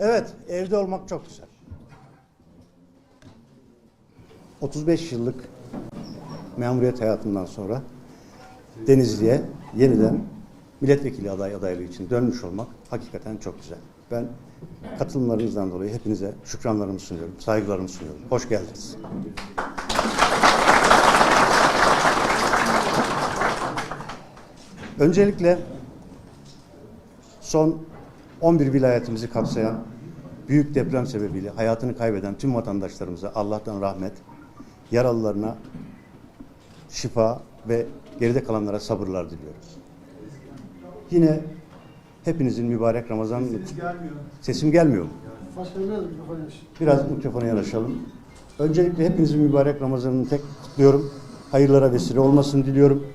Evet, evde olmak çok güzel. 35 yıllık memuriyet hayatından sonra Denizli'ye yeniden milletvekili aday adaylığı için dönmüş olmak hakikaten çok güzel. Ben katılımlarınızdan dolayı hepinize şükranlarımı sunuyorum, saygılarımı sunuyorum. Hoş geldiniz. Öncelikle son 11 vilayetimizi kapsayan büyük deprem sebebiyle hayatını kaybeden tüm vatandaşlarımıza Allah'tan rahmet, yaralılarına şifa ve geride kalanlara sabırlar diliyoruz. Yine hepinizin mübarek Ramazan sesim gelmiyor mu? Biraz mikrofonu aç. Biraz mikrofona yanaşalım. Öncelikle hepinizin mübarek Ramazan'ını tek kutluyorum. Hayırlara vesile olmasını diliyorum.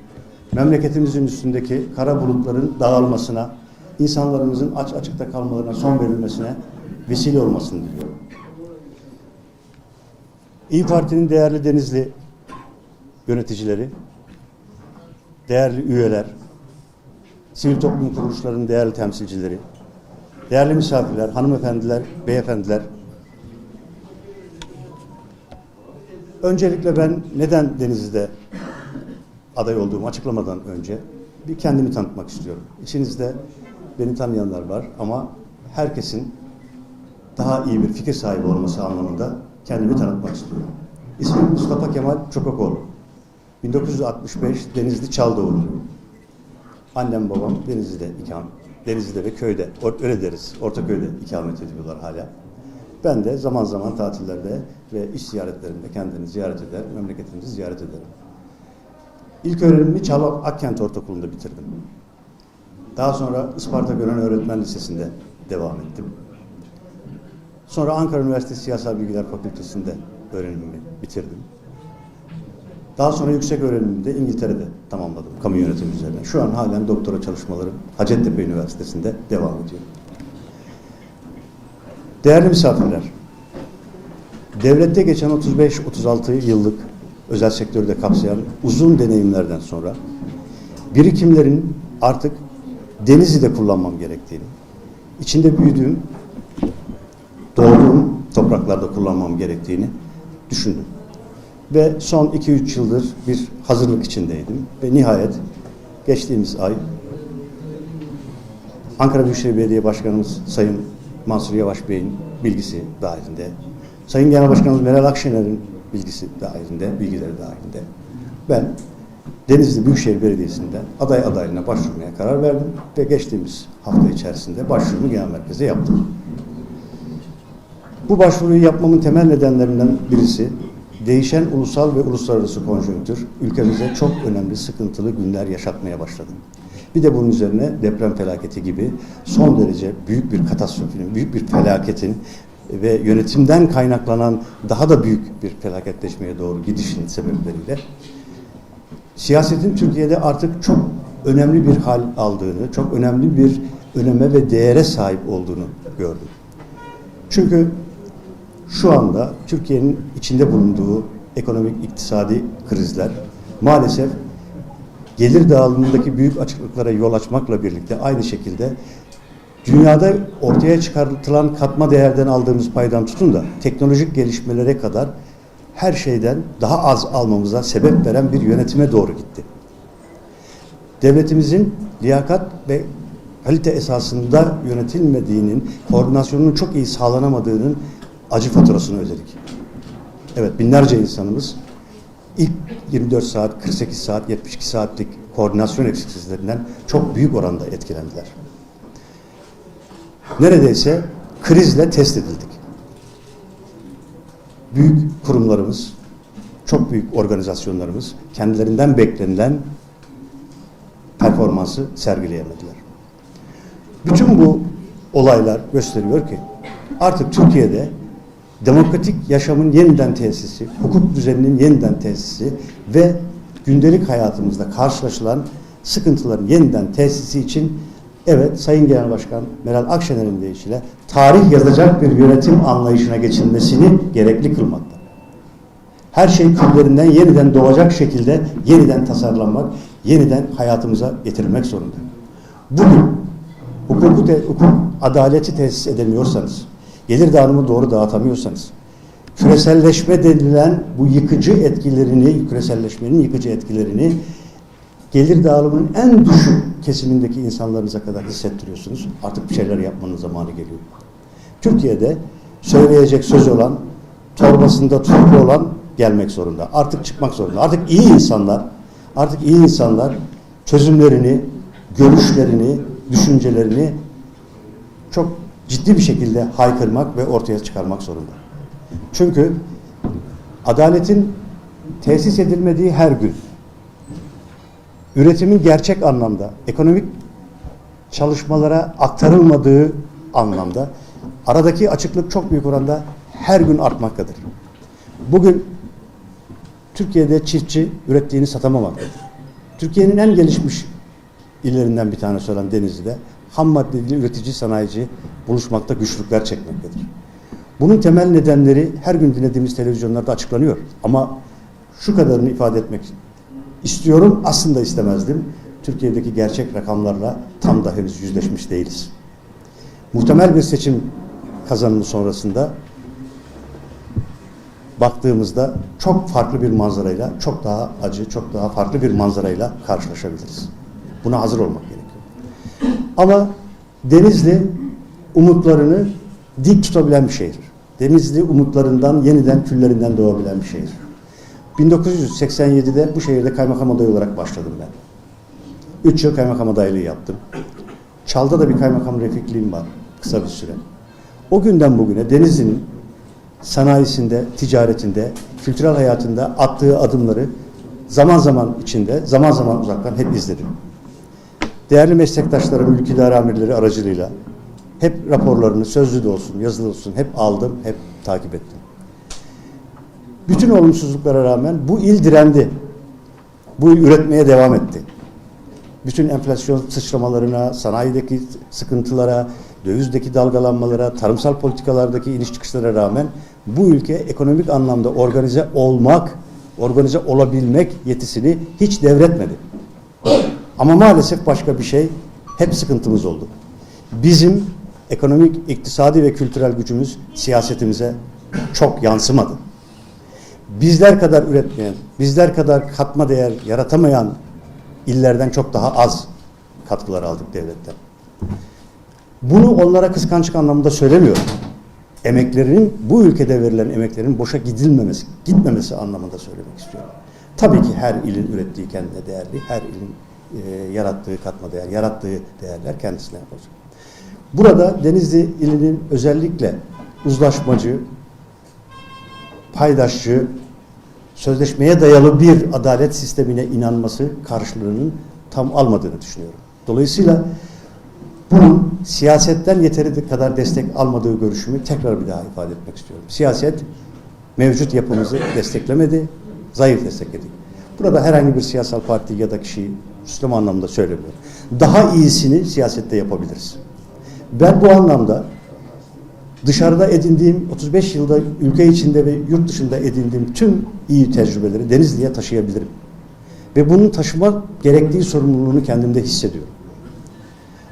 Memleketimizin üstündeki kara bulutların dağılmasına, insanlarımızın aç açıkta kalmalarına son verilmesine vesile olmasını diliyorum. İyi Parti'nin değerli Denizli yöneticileri, değerli üyeler, sivil toplum kuruluşlarının değerli temsilcileri, değerli misafirler, hanımefendiler, beyefendiler, Öncelikle ben neden Denizli'de aday olduğumu açıklamadan önce bir kendimi tanıtmak istiyorum. İçinizde beni tanıyanlar var ama herkesin daha iyi bir fikir sahibi olması anlamında kendimi tanıtmak istiyorum. İsmim Mustafa Kemal Çokakoğlu. 1965 Denizli Çaldıoğlu. Annem babam Denizli'de ikamet, Denizli'de ve köyde, or- öyle deriz, Ortaköy'de ikamet ediyorlar hala. Ben de zaman zaman tatillerde ve iş ziyaretlerimde kendini ziyaret eder, memleketimizi ziyaret ederim. İlk öğrenimimi Çavak Akkent Ortaokulu'nda bitirdim. Daha sonra Isparta Gören Öğretmen Lisesi'nde devam ettim. Sonra Ankara Üniversitesi Siyasal Bilgiler Fakültesi'nde öğrenimimi bitirdim. Daha sonra yüksek öğrenimimi de İngiltere'de tamamladım kamu yönetimi üzerine. Şu an halen doktora çalışmalarım Hacettepe Üniversitesi'nde devam ediyor. Değerli misafirler, devlette geçen 35-36 yıllık özel sektörü de kapsayan uzun deneyimlerden sonra birikimlerin artık Denizli'de kullanmam gerektiğini, içinde büyüdüğüm, doğduğum topraklarda kullanmam gerektiğini düşündüm. Ve son 2-3 yıldır bir hazırlık içindeydim ve nihayet geçtiğimiz ay Ankara Büyükşehir Belediye Başkanımız Sayın Mansur Yavaş Bey'in bilgisi dahilinde, Sayın Genel Başkanımız Meral Akşener'in bilgisi dahilinde, bilgileri dahilinde ben Denizli Büyükşehir Belediyesi'nde aday adaylığına başvurmaya karar verdim ve geçtiğimiz hafta içerisinde başvurumu genel merkeze yaptım. Bu başvuruyu yapmamın temel nedenlerinden birisi değişen ulusal ve uluslararası konjonktür ülkemize çok önemli sıkıntılı günler yaşatmaya başladı. Bir de bunun üzerine deprem felaketi gibi son derece büyük bir katastrofinin, büyük bir felaketin ve yönetimden kaynaklanan daha da büyük bir felaketleşmeye doğru gidişin sebepleriyle siyasetin Türkiye'de artık çok önemli bir hal aldığını, çok önemli bir öneme ve değere sahip olduğunu gördüm. Çünkü şu anda Türkiye'nin içinde bulunduğu ekonomik iktisadi krizler maalesef gelir dağılımındaki büyük açıklıklara yol açmakla birlikte aynı şekilde dünyada ortaya çıkartılan katma değerden aldığımız paydan tutun da teknolojik gelişmelere kadar her şeyden daha az almamıza sebep veren bir yönetime doğru gitti. Devletimizin liyakat ve kalite esasında yönetilmediğinin, koordinasyonunun çok iyi sağlanamadığının acı faturasını ödedik. Evet binlerce insanımız ilk 24 saat, 48 saat, 72 saatlik koordinasyon eksikliklerinden çok büyük oranda etkilendiler. Neredeyse krizle test edildik. Büyük kurumlarımız, çok büyük organizasyonlarımız kendilerinden beklenilen performansı sergileyemediler. Bütün bu olaylar gösteriyor ki artık Türkiye'de demokratik yaşamın yeniden tesisi, hukuk düzeninin yeniden tesisi ve gündelik hayatımızda karşılaşılan sıkıntıların yeniden tesisi için evet Sayın Genel Başkan Meral Akşener'in deyişiyle tarih yazacak bir yönetim anlayışına geçilmesini gerekli kılmakta. Her şey küllerinden yeniden doğacak şekilde yeniden tasarlanmak, yeniden hayatımıza getirilmek zorunda. Bugün hukuku te, hukuk adaleti tesis edemiyorsanız, gelir dağılımı doğru dağıtamıyorsanız, küreselleşme denilen bu yıkıcı etkilerini, küreselleşmenin yıkıcı etkilerini gelir dağılımının en düşük kesimindeki insanlarınıza kadar hissettiriyorsunuz. Artık bir şeyler yapmanın zamanı geliyor. Türkiye'de söyleyecek söz olan, torbasında tuzlu olan gelmek zorunda. Artık çıkmak zorunda. Artık iyi insanlar, artık iyi insanlar çözümlerini, görüşlerini, düşüncelerini çok ciddi bir şekilde haykırmak ve ortaya çıkarmak zorunda. Çünkü adaletin tesis edilmediği her gün, üretimin gerçek anlamda, ekonomik çalışmalara aktarılmadığı anlamda aradaki açıklık çok büyük oranda her gün artmaktadır. Bugün Türkiye'de çiftçi ürettiğini satamamaktadır. Türkiye'nin en gelişmiş illerinden bir tanesi olan Denizli'de ham maddeli üretici sanayici buluşmakta güçlükler çekmektedir. Bunun temel nedenleri her gün dinlediğimiz televizyonlarda açıklanıyor. Ama şu kadarını ifade etmek istiyorum, aslında istemezdim. Türkiye'deki gerçek rakamlarla tam da henüz yüzleşmiş değiliz. Muhtemel bir seçim kazanımı sonrasında baktığımızda çok farklı bir manzarayla, çok daha acı, çok daha farklı bir manzarayla karşılaşabiliriz. Buna hazır olmak gerekiyor. Ama Denizli umutlarını dik tutabilen bir şehir. Denizli umutlarından, yeniden küllerinden doğabilen bir şehir. 1987'de bu şehirde kaymakam adayı olarak başladım ben. Üç yıl kaymakam adaylığı yaptım. Çal'da da bir kaymakam refikliğim var kısa bir süre. O günden bugüne Denizli'nin sanayisinde, ticaretinde, kültürel hayatında attığı adımları zaman zaman içinde, zaman zaman uzaktan hep izledim. Değerli meslektaşlarım, ülke idare amirleri aracılığıyla hep raporlarını sözlü de olsun, yazılı olsun hep aldım, hep takip ettim. Bütün olumsuzluklara rağmen bu il direndi. Bu il üretmeye devam etti. Bütün enflasyon sıçramalarına, sanayideki sıkıntılara, dövizdeki dalgalanmalara, tarımsal politikalardaki iniş çıkışlara rağmen bu ülke ekonomik anlamda organize olmak, organize olabilmek yetisini hiç devretmedi. Ama maalesef başka bir şey hep sıkıntımız oldu. Bizim ekonomik, iktisadi ve kültürel gücümüz siyasetimize çok yansımadı. Bizler kadar üretmeyen, bizler kadar katma değer yaratamayan illerden çok daha az katkılar aldık devletten. Bunu onlara kıskançlık anlamında söylemiyorum. Emeklerinin, bu ülkede verilen emeklerin boşa gidilmemesi, gitmemesi anlamında söylemek istiyorum. Tabii ki her ilin ürettiği kendine değerli, her ilin e, yarattığı katma değer, yarattığı değerler kendisine yapacak. Burada Denizli ilinin özellikle uzlaşmacı, paydaşçı, sözleşmeye dayalı bir adalet sistemine inanması karşılığının tam almadığını düşünüyorum. Dolayısıyla bunun siyasetten yeteri kadar destek almadığı görüşümü tekrar bir daha ifade etmek istiyorum. Siyaset mevcut yapımızı desteklemedi, zayıf destekledi. Burada herhangi bir siyasal parti ya da kişiyi Müslüm anlamda söylemiyorum. Daha iyisini siyasette yapabiliriz. Ben bu anlamda dışarıda edindiğim 35 yılda ülke içinde ve yurt dışında edindiğim tüm iyi tecrübeleri Denizli'ye taşıyabilirim. Ve bunun taşıma gerektiği sorumluluğunu kendimde hissediyorum.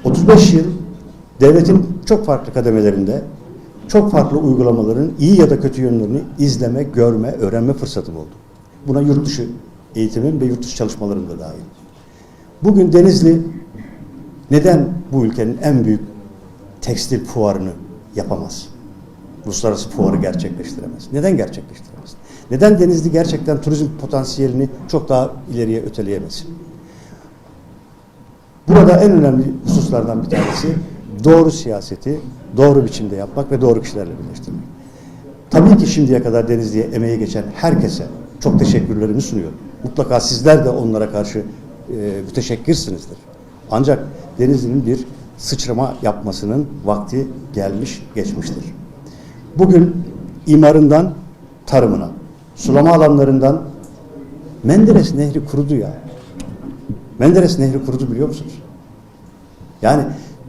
35 yıl devletin çok farklı kademelerinde çok farklı uygulamaların iyi ya da kötü yönlerini izleme, görme, öğrenme fırsatım oldu. Buna yurt dışı eğitimim ve yurt dışı çalışmalarım da dahil. Bugün Denizli neden bu ülkenin en büyük tekstil fuarını yapamaz? Uluslararası fuarı gerçekleştiremez. Neden gerçekleştiremez? Neden Denizli gerçekten turizm potansiyelini çok daha ileriye öteleyemez? Burada en önemli hususlardan bir tanesi doğru siyaseti doğru biçimde yapmak ve doğru kişilerle birleştirmek. Tabii ki şimdiye kadar Denizli'ye emeği geçen herkese çok teşekkürlerimi sunuyorum. Mutlaka sizler de onlara karşı e, müteşekkirsiniz,dir. Ancak Denizli'nin bir sıçrama yapmasının vakti gelmiş geçmiştir. Bugün imarından tarımına, sulama alanlarından Menderes Nehri kurudu ya. Menderes Nehri kurudu biliyor musunuz? Yani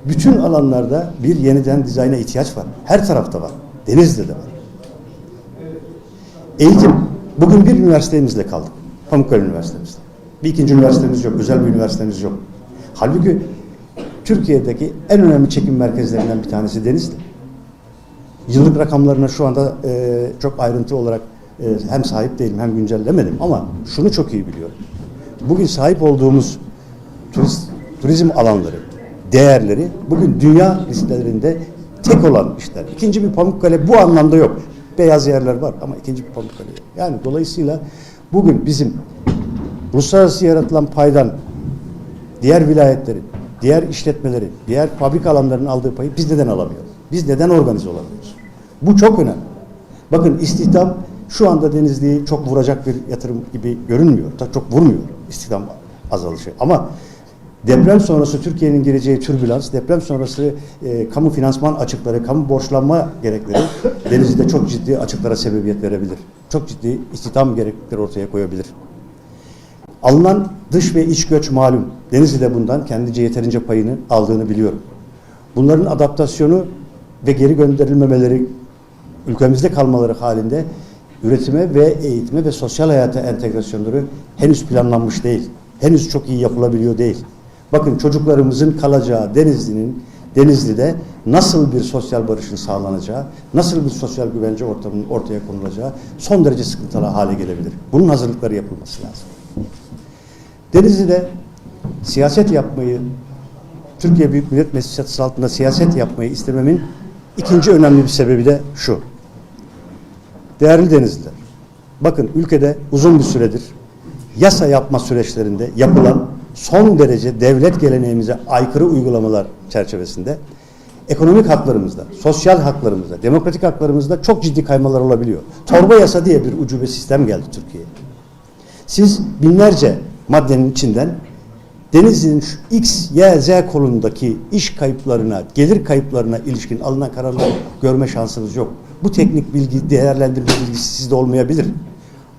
bütün alanlarda bir yeniden dizayna ihtiyaç var. Her tarafta var. Denizli'de de var. Eğitim. Bugün bir üniversitemizle kaldık. Pamukkale Üniversitemizde. Bir ikinci üniversitemiz yok. Özel bir üniversitemiz yok. Halbuki Türkiye'deki en önemli çekim merkezlerinden bir tanesi Denizli. Yıllık rakamlarına şu anda e, çok ayrıntı olarak e, hem sahip değilim hem güncellemedim ama şunu çok iyi biliyorum. Bugün sahip olduğumuz turist, turizm alanları, değerleri bugün dünya listelerinde tek olan işler. İkinci bir Pamukkale bu anlamda yok. Beyaz yerler var ama ikinci bir Pamukkale yok. Yani dolayısıyla bugün bizim uluslararası yaratılan paydan diğer vilayetlerin, diğer işletmelerin, diğer fabrika alanlarının aldığı payı biz neden alamıyoruz? Biz neden organize olamıyoruz? Bu çok önemli. Bakın istihdam şu anda Denizli'yi çok vuracak bir yatırım gibi görünmüyor. Çok vurmuyor istihdam azalışı. Ama deprem sonrası Türkiye'nin gireceği türbülans, deprem sonrası e, kamu finansman açıkları, kamu borçlanma gerekleri Denizli'de çok ciddi açıklara sebebiyet verebilir. Çok ciddi istihdam gereklilikleri ortaya koyabilir. Alınan dış ve iç göç malum. Denizli de bundan kendince yeterince payını aldığını biliyorum. Bunların adaptasyonu ve geri gönderilmemeleri ülkemizde kalmaları halinde üretime ve eğitime ve sosyal hayata entegrasyonları henüz planlanmış değil. Henüz çok iyi yapılabiliyor değil. Bakın çocuklarımızın kalacağı Denizli'nin Denizli'de nasıl bir sosyal barışın sağlanacağı, nasıl bir sosyal güvence ortamının ortaya konulacağı son derece sıkıntılı hale gelebilir. Bunun hazırlıkları yapılması lazım. Denizli'de siyaset yapmayı, Türkiye Büyük Millet Meclisi çatısı altında siyaset yapmayı istememin ikinci önemli bir sebebi de şu. Değerli Denizliler, bakın ülkede uzun bir süredir yasa yapma süreçlerinde yapılan son derece devlet geleneğimize aykırı uygulamalar çerçevesinde ekonomik haklarımızda, sosyal haklarımızda, demokratik haklarımızda çok ciddi kaymalar olabiliyor. Torba yasa diye bir ucube sistem geldi Türkiye'ye. Siz binlerce maddenin içinden Denizli'nin şu X, Y, Z kolundaki iş kayıplarına, gelir kayıplarına ilişkin alınan kararları görme şansınız yok. Bu teknik bilgi, değerlendirme bilgisi sizde olmayabilir.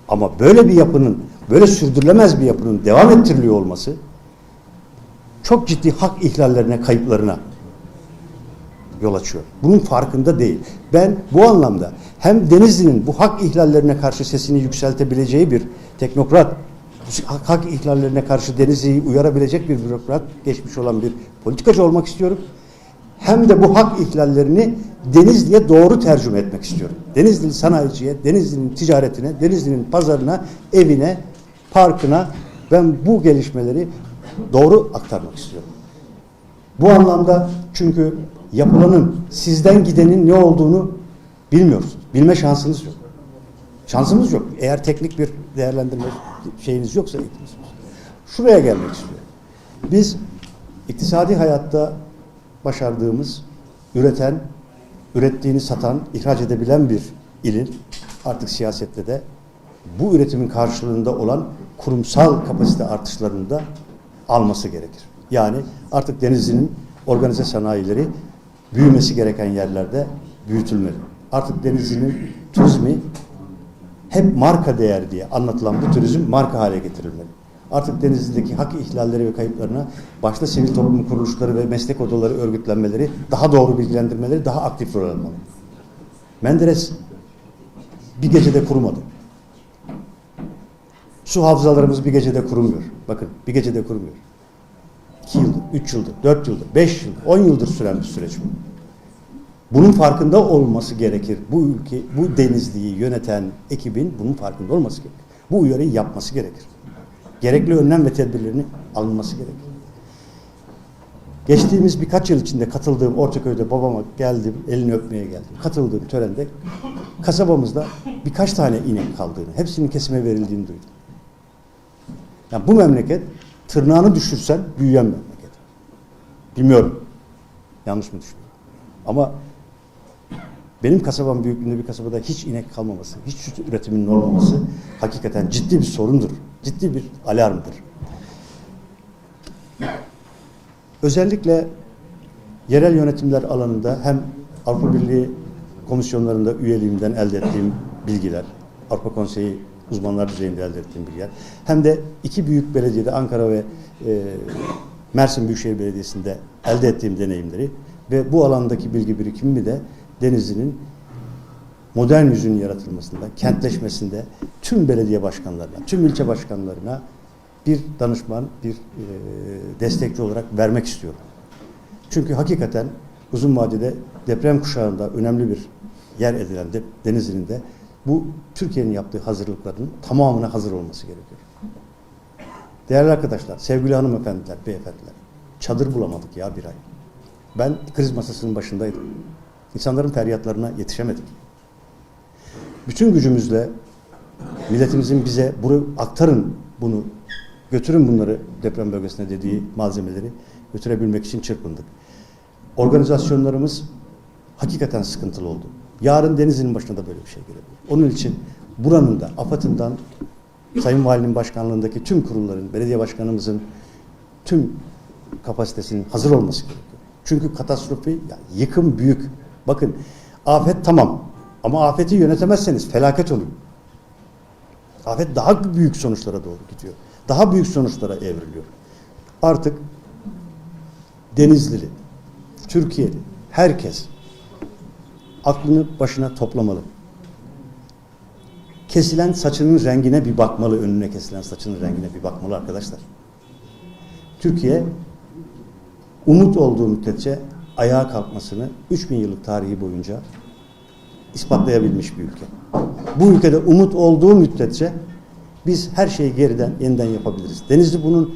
Ama böyle bir yapının, böyle sürdürülemez bir yapının devam ettiriliyor olması çok ciddi hak ihlallerine, kayıplarına yol açıyor. Bunun farkında değil. Ben bu anlamda hem Denizli'nin bu hak ihlallerine karşı sesini yükseltebileceği bir teknokrat, hak, ihlallerine karşı Denizli'yi uyarabilecek bir bürokrat, geçmiş olan bir politikacı olmak istiyorum. Hem de bu hak ihlallerini Denizli'ye doğru tercüme etmek istiyorum. Denizli sanayiciye, Denizli'nin ticaretine, Denizli'nin pazarına, evine, parkına ben bu gelişmeleri doğru aktarmak istiyorum. Bu anlamda çünkü yapılanın sizden gidenin ne olduğunu bilmiyorsunuz. Bilme şansınız yok. Şansımız yok. Eğer teknik bir değerlendirme şeyiniz yoksa eğitiminiz yok. Şuraya gelmek istiyorum. Biz iktisadi hayatta başardığımız, üreten, ürettiğini satan, ihraç edebilen bir ilin artık siyasette de bu üretimin karşılığında olan kurumsal kapasite artışlarını da alması gerekir. Yani artık Denizli'nin organize sanayileri büyümesi gereken yerlerde büyütülmeli. Artık Denizli'nin turizmi hep marka değer diye anlatılan bu turizm marka hale getirilmeli. Artık Denizli'deki hak ihlalleri ve kayıplarına başta sivil toplum kuruluşları ve meslek odaları örgütlenmeleri, daha doğru bilgilendirmeleri, daha aktif rol almalı. Menderes bir gecede kurumadı. Su havzalarımız bir gecede kurumuyor. Bakın bir gecede kurumuyor. İki yıldır, üç yıldır, dört yıldır, beş yıldır, on yıldır süren bir süreç bu. Bunun farkında olması gerekir. Bu ülke, bu denizliği yöneten ekibin bunun farkında olması gerekir. Bu uyarıyı yapması gerekir. Gerekli önlem ve tedbirlerini alınması gerekir. Geçtiğimiz birkaç yıl içinde katıldığım Ortaköy'de babama geldim, elini öpmeye geldim. Katıldığım törende kasabamızda birkaç tane inek kaldığını, hepsinin kesime verildiğini duydum. Yani bu memleket tırnağını düşürsen büyüyen memleket. Bilmiyorum. Yanlış mı düşünüyorum? Ama benim kasabam büyüklüğünde bir kasabada hiç inek kalmaması, hiç süt üretiminin olmaması hakikaten ciddi bir sorundur. Ciddi bir alarmdır. Özellikle yerel yönetimler alanında hem Avrupa Birliği komisyonlarında üyeliğimden elde ettiğim bilgiler, Avrupa Konseyi uzmanlar düzeyinde elde ettiğim bilgiler, hem de iki büyük belediyede Ankara ve e, Mersin Büyükşehir Belediyesi'nde elde ettiğim deneyimleri ve bu alandaki bilgi birikimimi de Denizli'nin modern yüzünün yaratılmasında, kentleşmesinde tüm belediye başkanlarına, tüm ilçe başkanlarına bir danışman, bir e, destekçi olarak vermek istiyorum. Çünkü hakikaten uzun vadede deprem kuşağında önemli bir yer edilen de, Denizli'nin de bu Türkiye'nin yaptığı hazırlıkların tamamına hazır olması gerekiyor. Değerli arkadaşlar, sevgili hanımefendiler, beyefendiler, çadır bulamadık ya bir ay. Ben kriz masasının başındaydım. İnsanların feryatlarına yetişemedik. Bütün gücümüzle milletimizin bize bunu aktarın bunu, götürün bunları deprem bölgesine dediği malzemeleri götürebilmek için çırpındık. Organizasyonlarımız hakikaten sıkıntılı oldu. Yarın Denizli'nin başına da böyle bir şey gelebilir. Onun için buranın da AFAD'ından Sayın Valinin başkanlığındaki tüm kurulların, belediye başkanımızın tüm kapasitesinin hazır olması gerekiyor. Çünkü katastrofi, yani yıkım büyük. Bakın afet tamam ama afeti yönetemezseniz felaket oluyor. Afet daha büyük sonuçlara doğru gidiyor. Daha büyük sonuçlara evriliyor. Artık Denizlili, Türkiye'li, herkes aklını başına toplamalı. Kesilen saçının rengine bir bakmalı, önüne kesilen saçının rengine bir bakmalı arkadaşlar. Türkiye umut olduğu müddetçe ayağa kalkmasını 3000 yıllık tarihi boyunca ispatlayabilmiş bir ülke. Bu ülkede umut olduğu müddetçe biz her şeyi geriden yeniden yapabiliriz. Denizli bunun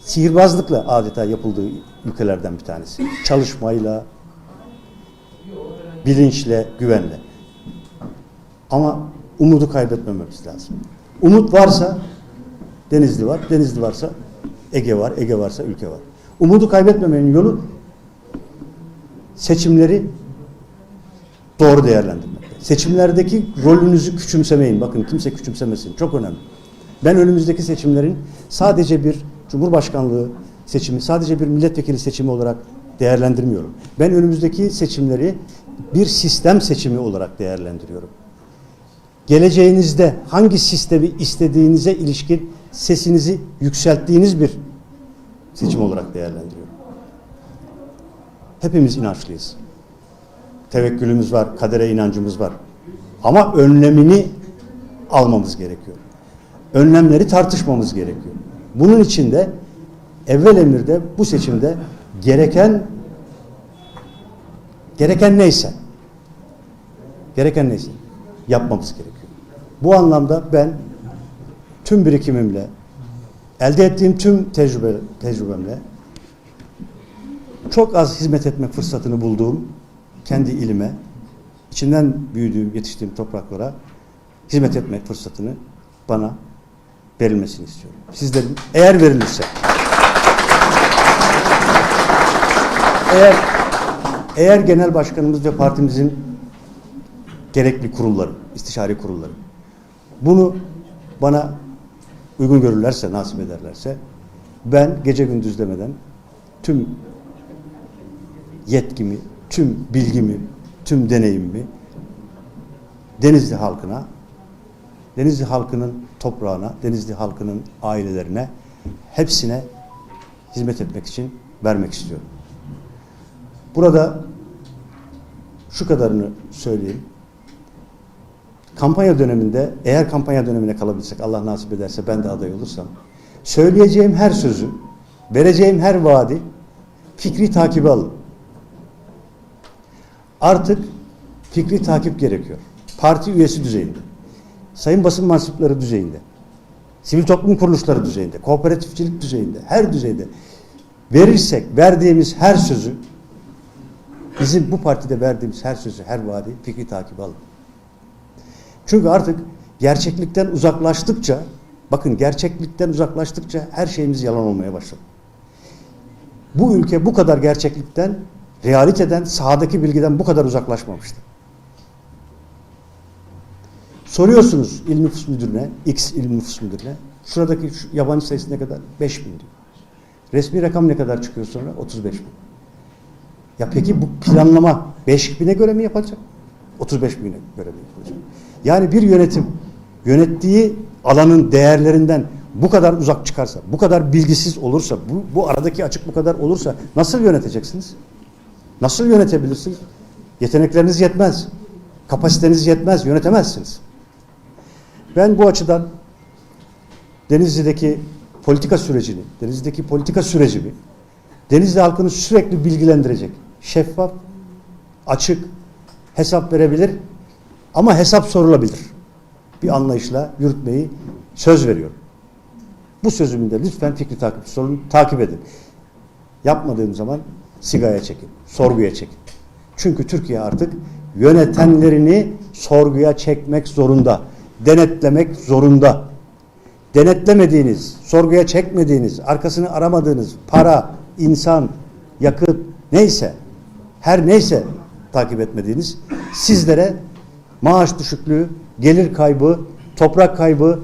sihirbazlıkla adeta yapıldığı ülkelerden bir tanesi. Çalışmayla, bilinçle, güvenle. Ama umudu kaybetmememiz lazım. Umut varsa Denizli var, Denizli varsa Ege var, Ege varsa ülke var. Umudu kaybetmemenin yolu seçimleri doğru değerlendirmek. Seçimlerdeki rolünüzü küçümsemeyin. Bakın kimse küçümsemesin. Çok önemli. Ben önümüzdeki seçimlerin sadece bir Cumhurbaşkanlığı seçimi, sadece bir milletvekili seçimi olarak değerlendirmiyorum. Ben önümüzdeki seçimleri bir sistem seçimi olarak değerlendiriyorum. Geleceğinizde hangi sistemi istediğinize ilişkin sesinizi yükselttiğiniz bir seçim olarak değerlendiriyorum. Hepimiz inançlıyız. Tevekkülümüz var, kadere inancımız var. Ama önlemini almamız gerekiyor. Önlemleri tartışmamız gerekiyor. Bunun için de evvel emirde bu seçimde gereken gereken neyse gereken neyse yapmamız gerekiyor. Bu anlamda ben tüm birikimimle elde ettiğim tüm tecrübe, tecrübemle çok az hizmet etme fırsatını bulduğum kendi ilime, içinden büyüdüğüm, yetiştiğim topraklara hizmet etme fırsatını bana verilmesini istiyorum. Sizlerin eğer verilirse eğer eğer genel başkanımız ve partimizin gerekli kurulları, istişare kurulları bunu bana uygun görürlerse, nasip ederlerse ben gece gündüz demeden tüm yetkimi, tüm bilgimi, tüm deneyimimi Denizli halkına, Denizli halkının toprağına, Denizli halkının ailelerine hepsine hizmet etmek için vermek istiyorum. Burada şu kadarını söyleyeyim. Kampanya döneminde eğer kampanya dönemine kalabilsek Allah nasip ederse ben de aday olursam söyleyeceğim her sözü, vereceğim her vaadi fikri takibe alın. Artık fikri takip gerekiyor. Parti üyesi düzeyinde, sayın basın mensupları düzeyinde, sivil toplum kuruluşları düzeyinde, kooperatifçilik düzeyinde, her düzeyde verirsek verdiğimiz her sözü bizim bu partide verdiğimiz her sözü, her vaadi fikri takibe alın. Çünkü artık gerçeklikten uzaklaştıkça, bakın gerçeklikten uzaklaştıkça her şeyimiz yalan olmaya başladı. Bu ülke bu kadar gerçeklikten, realiteden, sahadaki bilgiden bu kadar uzaklaşmamıştı. Soruyorsunuz il nüfus müdürüne, X il nüfus müdürüne, şuradaki şu yabancı sayısı ne kadar? 5 bin diyor. Resmi rakam ne kadar çıkıyor sonra? 35 bin. Ya peki bu planlama 5 bine göre mi yapacak? 35 bine göre mi yapacak? Yani bir yönetim yönettiği alanın değerlerinden bu kadar uzak çıkarsa, bu kadar bilgisiz olursa, bu, bu aradaki açık bu kadar olursa nasıl yöneteceksiniz? Nasıl yönetebilirsiniz? Yetenekleriniz yetmez. Kapasiteniz yetmez, yönetemezsiniz. Ben bu açıdan Denizli'deki politika sürecini, Denizli'deki politika sürecimi Denizli halkını sürekli bilgilendirecek, şeffaf, açık, hesap verebilir ama hesap sorulabilir. Bir anlayışla yürütmeyi söz veriyorum. Bu sözümü de lütfen fikri takipçisi olun, takip edin. Yapmadığım zaman sigaya çekin, sorguya çekin. Çünkü Türkiye artık yönetenlerini sorguya çekmek zorunda, denetlemek zorunda. Denetlemediğiniz, sorguya çekmediğiniz, arkasını aramadığınız para, insan, yakıt neyse, her neyse takip etmediğiniz sizlere maaş düşüklüğü, gelir kaybı, toprak kaybı,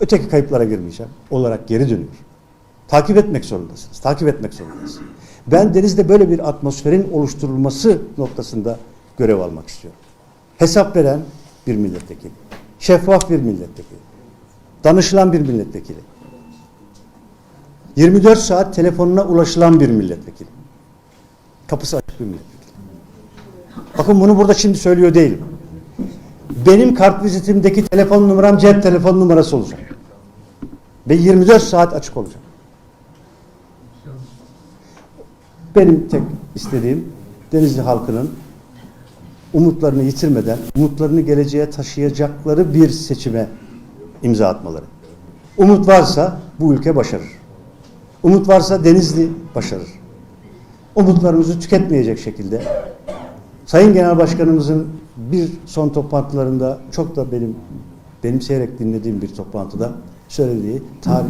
öteki kayıplara girmeyeceğim olarak geri dönüyor. Takip etmek zorundasınız. Takip etmek zorundasınız. Ben denizde böyle bir atmosferin oluşturulması noktasında görev almak istiyorum. Hesap veren bir milletvekili. Şeffaf bir milletvekili. Danışılan bir milletvekili. 24 saat telefonuna ulaşılan bir milletvekili. Kapısı açık bir milletvekili. Bakın bunu burada şimdi söylüyor değilim. Benim kart vizitimdeki telefon numaram cep telefon numarası olacak. Ve 24 saat açık olacak. Benim tek istediğim Denizli halkının umutlarını yitirmeden, umutlarını geleceğe taşıyacakları bir seçime imza atmaları. Umut varsa bu ülke başarır. Umut varsa Denizli başarır. Umutlarımızı tüketmeyecek şekilde Sayın Genel Başkanımızın bir son toplantılarında çok da benim benimseyerek dinlediğim bir toplantıda söylediği tarih,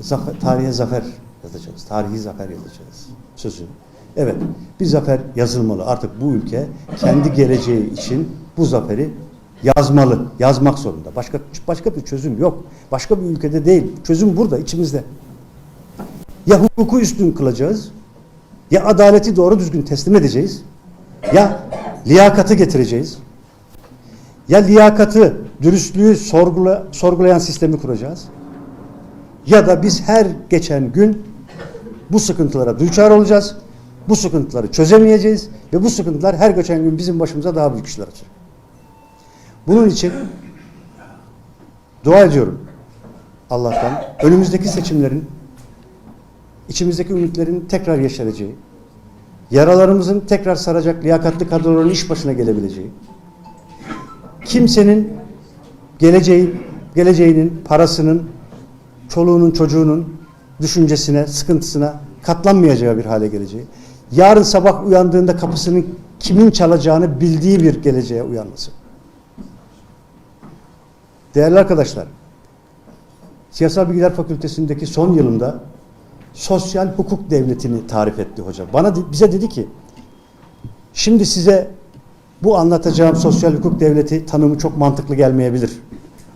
zafer, tarihe zafer yazacağız. Tarihi zafer yazacağız sözü. Evet bir zafer yazılmalı. Artık bu ülke kendi geleceği için bu zaferi yazmalı. Yazmak zorunda. Başka başka bir çözüm yok. Başka bir ülkede değil. Çözüm burada içimizde. Ya hukuku üstün kılacağız ya adaleti doğru düzgün teslim edeceğiz ya liyakatı getireceğiz. Ya liyakatı, dürüstlüğü sorgula, sorgulayan sistemi kuracağız. Ya da biz her geçen gün bu sıkıntılara düçar olacağız. Bu sıkıntıları çözemeyeceğiz ve bu sıkıntılar her geçen gün bizim başımıza daha büyük işler açacak. Bunun için dua ediyorum Allah'tan önümüzdeki seçimlerin içimizdeki ümitlerin tekrar yeşereceği, yaralarımızın tekrar saracak liyakatli kadroların iş başına gelebileceği, kimsenin geleceği, geleceğinin, parasının, çoluğunun, çocuğunun düşüncesine, sıkıntısına katlanmayacağı bir hale geleceği, yarın sabah uyandığında kapısının kimin çalacağını bildiği bir geleceğe uyanması. Değerli arkadaşlar, Siyasal Bilgiler Fakültesindeki son yılımda sosyal hukuk devletini tarif etti hoca. Bana bize dedi ki şimdi size bu anlatacağım sosyal hukuk devleti tanımı çok mantıklı gelmeyebilir.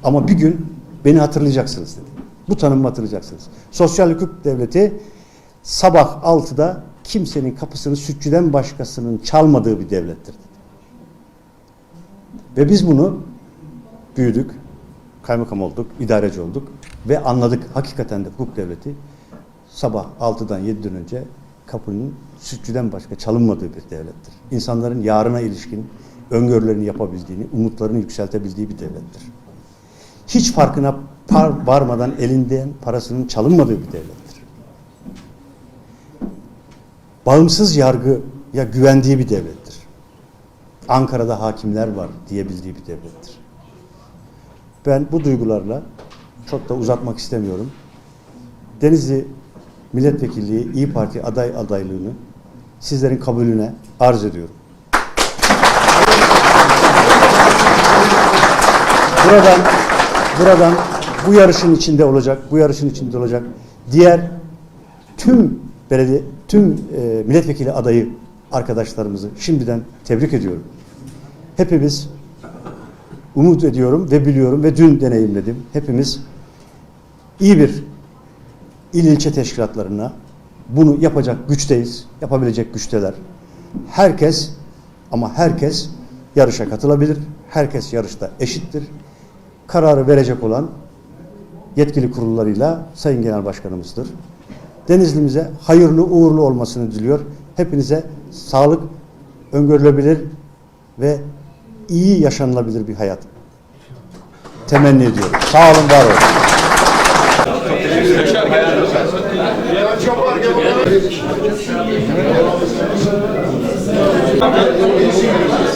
Ama bir gün beni hatırlayacaksınız dedi. Bu tanımı hatırlayacaksınız. Sosyal hukuk devleti sabah 6'da kimsenin kapısını sütçüden başkasının çalmadığı bir devlettir. Ve biz bunu büyüdük, kaymakam olduk, idareci olduk ve anladık. Hakikaten de hukuk devleti sabah 6'dan 7'den önce kapının sütçüden başka çalınmadığı bir devlettir. İnsanların yarına ilişkin öngörülerini yapabildiğini, umutlarını yükseltebildiği bir devlettir. Hiç farkına par varmadan elinden parasının çalınmadığı bir devlettir. Bağımsız yargıya güvendiği bir devlettir. Ankara'da hakimler var diyebildiği bir devlettir. Ben bu duygularla çok da uzatmak istemiyorum. Denizli milletvekilliği İyi Parti aday adaylığını sizlerin kabulüne arz ediyorum. Buradan buradan bu yarışın içinde olacak, bu yarışın içinde olacak diğer tüm belediye tüm e, milletvekili adayı arkadaşlarımızı şimdiden tebrik ediyorum. Hepimiz umut ediyorum ve biliyorum ve dün deneyimledim. Hepimiz iyi bir il ilçe teşkilatlarına bunu yapacak güçteyiz, yapabilecek güçteler. Herkes ama herkes yarışa katılabilir. Herkes yarışta eşittir. Kararı verecek olan yetkili kurullarıyla Sayın Genel Başkanımızdır. Denizlimize hayırlı uğurlu olmasını diliyor. Hepinize sağlık, öngörülebilir ve iyi yaşanılabilir bir hayat temenni ediyorum. Sağ olun, var olun. Teşekkür